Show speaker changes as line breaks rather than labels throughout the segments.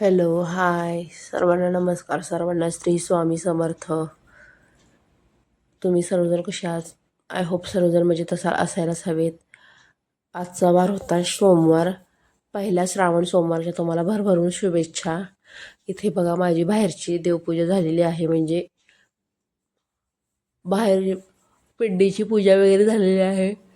Hello hi. सर्वांना नमस्कार. सर्वांना श्री स्वामी समर्थ. तुम्ही सर्वजण कसे आहात? आय होप सर्वजण म्हणजे तसा असायलाच हवेत. आजचा वार होता सोमवार. पहिला श्रावण सोमवारच्या तुम्हाला भरभरून शुभेच्छा. इथे बघा माझी बाहेरची देवपूजा झालेली आहे. म्हणजे बाहेर पिंडीची पूजा वगैरे झालेली आहे.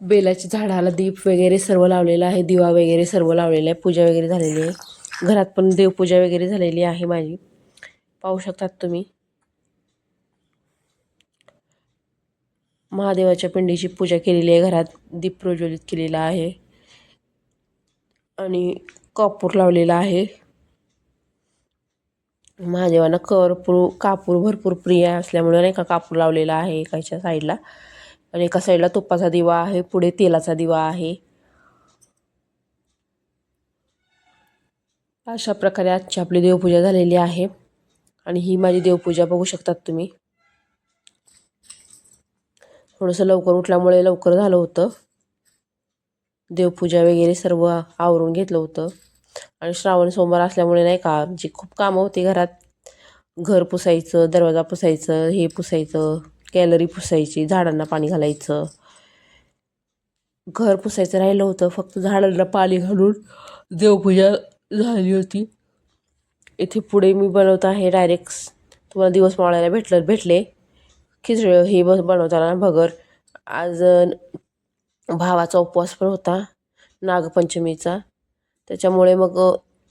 बेलाच्या झाडाला दीप वगैरे सर्व लावलेलं आहे दिवा वगैरे सर्व लावलेलं आहे पूजा वगैरे झालेली आहे. घरात पण देवपूजा वगैरे झालेली आहे माझी. पाहू शकतात तुम्ही. महादेवाच्या पिंडीची पूजा केलेली आहे घरात दीप प्रज्वलित केलेला आहे. आणि कापूर लावलेला आहे. महादेवांना करपूर कापूर भरपूर प्रिय असल्यामुळे नाही का कापूर लावलेला आहे एकाच्या साईडला. आणि एका साईडला तुपाचा दिवा आहे पुढे तेलाचा दिवा आहे. अशा प्रकारे आजची आपली देवपूजा झालेली आहे. आणि ही माझी देवपूजा बघू शकतात तुम्ही. थोडंसं लवकर उठल्यामुळे लवकर झालं होतं. देवपूजा वगैरे सर्व आवरून घेतलं होतं. आणि श्रावण सोमवार असल्यामुळे नाही का जी खूप कामं होती घरात. घर पुसायचं दरवाजा पुसायचं हे पुसायचं. कॅलरी पुसायची झाडांना पाणी घालायचं. घर पुसायचं राहिलं होतं फक्त झाडांना पाणी घालून देवपूजा झाली होती. इथे पुढे मी बनवत आहे डायरेक्ट. तुम्हाला दिवस मावळायला भेटलं भेटले. खिचडी हे बस बनवताना भगर. आज भावाचा उपवास पण होता नागपंचमीचा. त्याच्यामुळे मग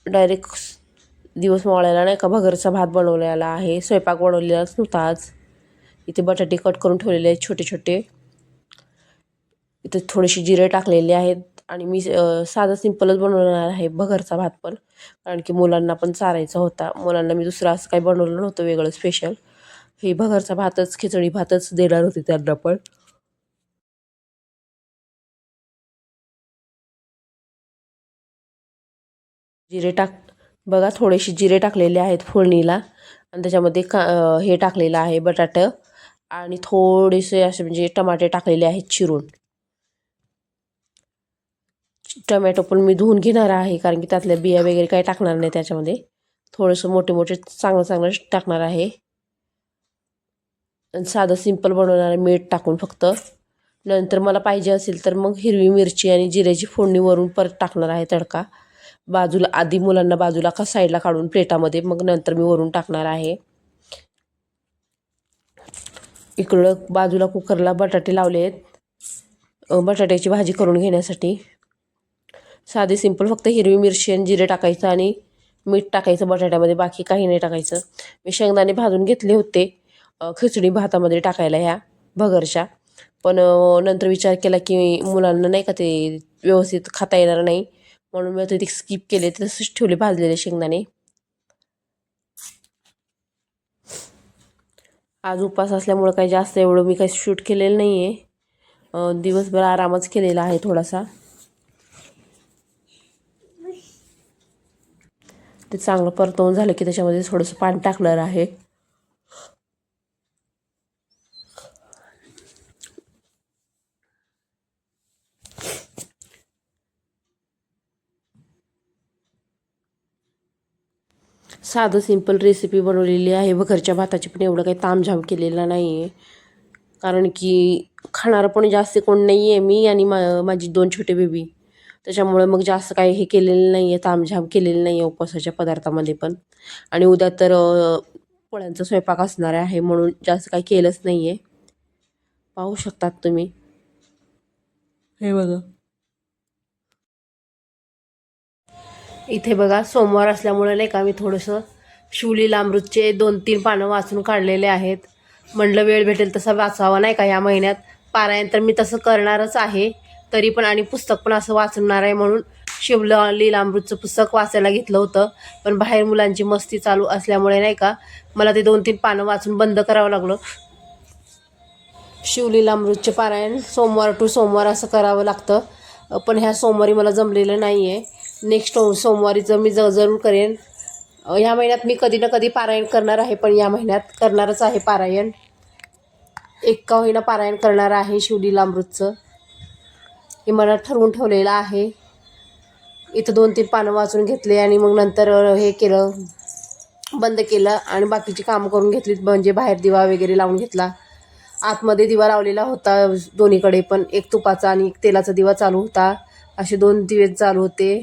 डायरेक्ट दिवस मावळायला नाही का भगरचा भात बनवलेला आहे. स्वयंपाक बनवलेलाच नव्हता आज. इथे बटाटे कट करून ठेवलेले आहेत छोटे छोटे. इथे थोडेसे जिरे टाकलेले आहेत आणि मी साधा सिंपलच बनवणार आहे भगरचा भात पण. कारण की मुलांना पण चारायचा होता. मुलांना मी दुसरं असं काही बनवलं नव्हतं वेगळं स्पेशल हे भगरचा भातच खिचडी भातच देणार होते त्यांना पण. जिरे टाक बघा थोडेसे जिरे टाकलेले आहेत फोडणीला. आणि त्याच्यामध्ये का हे टाकलेलं आहे बटाटं. आणि थोडेसे असे म्हणजे टमाटे टाकलेले आहेत चिरून. टमॅटो पण मी धुवून घेणार आहे कारण की त्यातल्या बिया वगैरे काही टाकणार नाही त्याच्यामध्ये. थोडंसं मोठे मोठे चांगलं चांगलं टाकणार आहे. आणि साधं सिंपल बनवणार आहे मीठ टाकून फक्त. नंतर मला पाहिजे असेल तर मग हिरवी मिरची आणि जिऱ्याची फोडणी वरून परत टाकणार आहे तडका. बाजूला आधी मुलांना बाजूला का साईडला काढून प्लेटामध्ये मग नंतर मी वरून टाकणार आहे. इकडं बाजूला कुकरला बटाटे लावले आहेत. बटाट्याची भाजी करून घेण्यासाठी. साधे सिंपल फक्त हिरवी मिरची आणि जिरे टाकायचं आणि मीठ टाकायचं बटाट्यामध्ये बाकी काही नाही टाकायचं. मी शेंगदाणे भाजून घेतले होते. खिचडी भातामध्ये टाकायला ह्या भगरच्या. पण नंतर विचार केला की मुलांना नाही का ते व्यवस्थित खाता येणार नाही. म्हणून मी ते स्किप केले. तसंच ठेवले भाजलेले शेंगदाणे. आज उपास असल्यामुळं काही जास्त एवढं मी काही शूट केलेलं नाही आहे दिवसभर आरामच केलेला आहे थोडासा. ते चांगलं परतवून झालं की त्याच्यामध्ये थोडंसं पाणी टाकणार आहे. साधं सिंपल रेसिपी बनवलेली आहे. घरच्या भाताची पण एवढं काही तामझाम केलेला नाही आहे कारण की खाणारं पण जास्त कोण नाही आहे मी आणि मा माझी दोन छोटे बेबी त्याच्यामुळे मग जास्त काही हे केलेलं नाही आहे तामझाम केलेलं नाही आहे उपवासाच्या पदार्थामध्ये पण. आणि उद्या तर पोळ्यांचा स्वयंपाक असणार आहे म्हणून जास्त काही केलंच नाही आहे पाहू शकतात तुम्ही. हे बघा. इथे बघा सोमवार असल्यामुळे नाही का मी थोडंसं शिवलीला अमृतचे दोन तीन पानं वाचून काढलेले आहेत. म्हणलं वेळ भेटेल तसा वाचावा नाही का या महिन्यात. पारायण तर मी तसं करणारच आहे तरी पण आणि पुस्तक पण असं वाचणार आहे म्हणून शिवल लीलामृतचं पुस्तक वाचायला घेतलं होतं. पण बाहेर मुलांची मस्ती चालू असल्यामुळे नाही का मला ते दोन तीन पानं वाचून बंद करावं लागलं. शिवलीलामृतचे पारायण सोमवार टू सोमवार असं करावं लागतं. पण ह्या सोमवारी मला जमलेलं नाही आहे नेक्स्ट सोमवारीचं मी ज जरूर करेन. ह्या महिन्यात मी कधी ना कधी पारायण करणार आहे पण या महिन्यात करणारच आहे पारायण. एका का होईना पारायण करणार आहे शिवलीलामृतचं हे मला ठरवून ठेवलेलं आहे. इथं दोन तीन पानं वाचून घेतले आणि मग नंतर हे केलं बंद केलं आणि बाकीची कामं करून घेतली म्हणजे बाहेर दिवा वगैरे लावून घेतला. आतमध्ये दिवा लावलेला होता दोन्हीकडे पण एक तुपाचा आणि एक तेलाचा दिवा चालू होता. असे दोन दिवे चालू होते.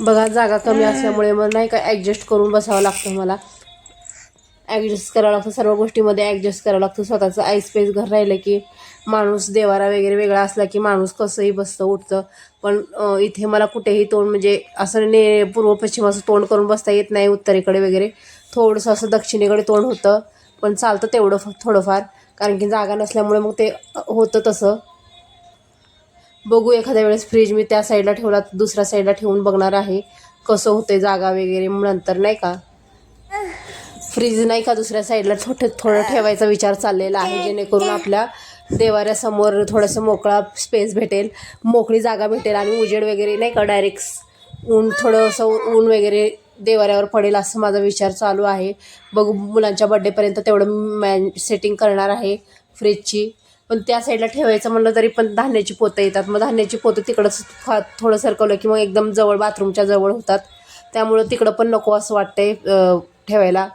बघा जागा कमी असल्यामुळे मग नाही का ॲडजस्ट करून बसावं लागतं मला. ॲडजस्ट करावं लागतं सर्व गोष्टीमध्ये ॲडजस्ट करावं लागतं. स्वतःचं आय स्पेस घर राहिलं की माणूस देवारा वगैरे वेगळा असला की माणूस कसंही बसतं उठतं. पण इथे मला कुठेही तोंड म्हणजे असं ने पूर्व पश्चिम असं तोंड करून बसता येत नाही उत्तरेकडे वगैरे. थोडंसं असं दक्षिणेकडे तोंड होतं पण चालतं तेवढं फ थोडंफार. कारण की जागा नसल्यामुळे मग ते होतं तसं. बघू एखाद्या वेळेस फ्रीज मी त्या साईडला ठेवला दुसऱ्या साईडला ठेवून बघणार आहे कसं होतंय जागा वगैरे नंतर नाही का? फ्रीज नाही का दुसऱ्या साईडला थोडं थोडं ठेवायचा विचार चाललेला आहे जेणेकरून आपल्या देवाऱ्यासमोर थोडंसं मोकळा स्पेस भेटेल मोकळी जागा भेटेल आणि उजेड वगैरे नाही का डायरेक्ट ऊन थोडंसं ऊन वगैरे देवाऱ्यावर पडेल असं माझा विचार चालू आहे. बघू मुलांच्या बड्डेपर्यंत तेवढं मॅन सेटिंग करणार आहे फ्रीजची पण त्या साईडला ठेवायचं म्हणलं तरी पण धान्याची पोतं येतात. मग धान्याची पोतं तिकडंच फा थोडं सरकवलं की मग एकदम जवळ बाथरूमच्या जवळ होतात. त्यामुळं तिकडं पण नको असं वाटतंय ठेवायला.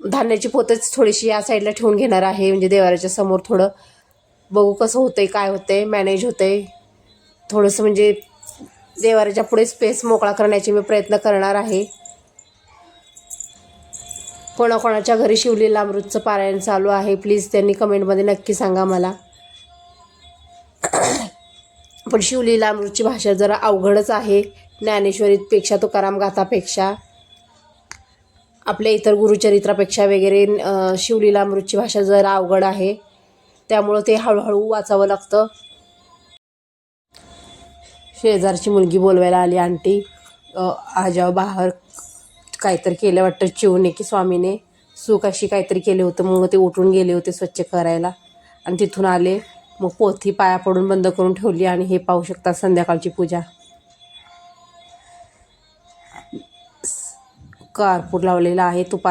धान्याची पोतच थोडीशी या साईडला ठेवून घेणार आहे म्हणजे देवाऱ्याच्या समोर थोडं. बघू कसं होतंय काय होतंय मॅनेज होतंय. थोडंसं म्हणजे देवाऱ्याच्या पुढे स्पेस मोकळा करण्याचे मी प्रयत्न करणार आहे. कोणाकोणाच्या घरी शिवलीला अमृतचं पारायण चालू आहे प्लीज त्यांनी कमेंटमध्ये नक्की सांगा मला. पण शिवलीला अमृतची भाषा जरा अवघडच आहे ज्ञानेश्वरीपेक्षा तुकाराम गाथापेक्षा आपल्या इतर गुरुचरित्रापेक्षा वगैरे शिवलीला अमृतची भाषा जरा अवघड आहे. त्यामुळं ते हळूहळू वाचावं लागतं. शेजारची मुलगी बोलवायला आली आंटी. आजाव बाहेर काहीतरी केलं वाटतं चिवणे की स्वामीने सुख अशी काहीतरी केले होतं. मग ते उठून गेले होते स्वच्छ करायला. आणि तिथून आले. मग पोथी पाया पडून बंद करून ठेवली आणि हे पाहू शकता संध्याकाळची पूजा. कारपूर लावलेला आहे तुपा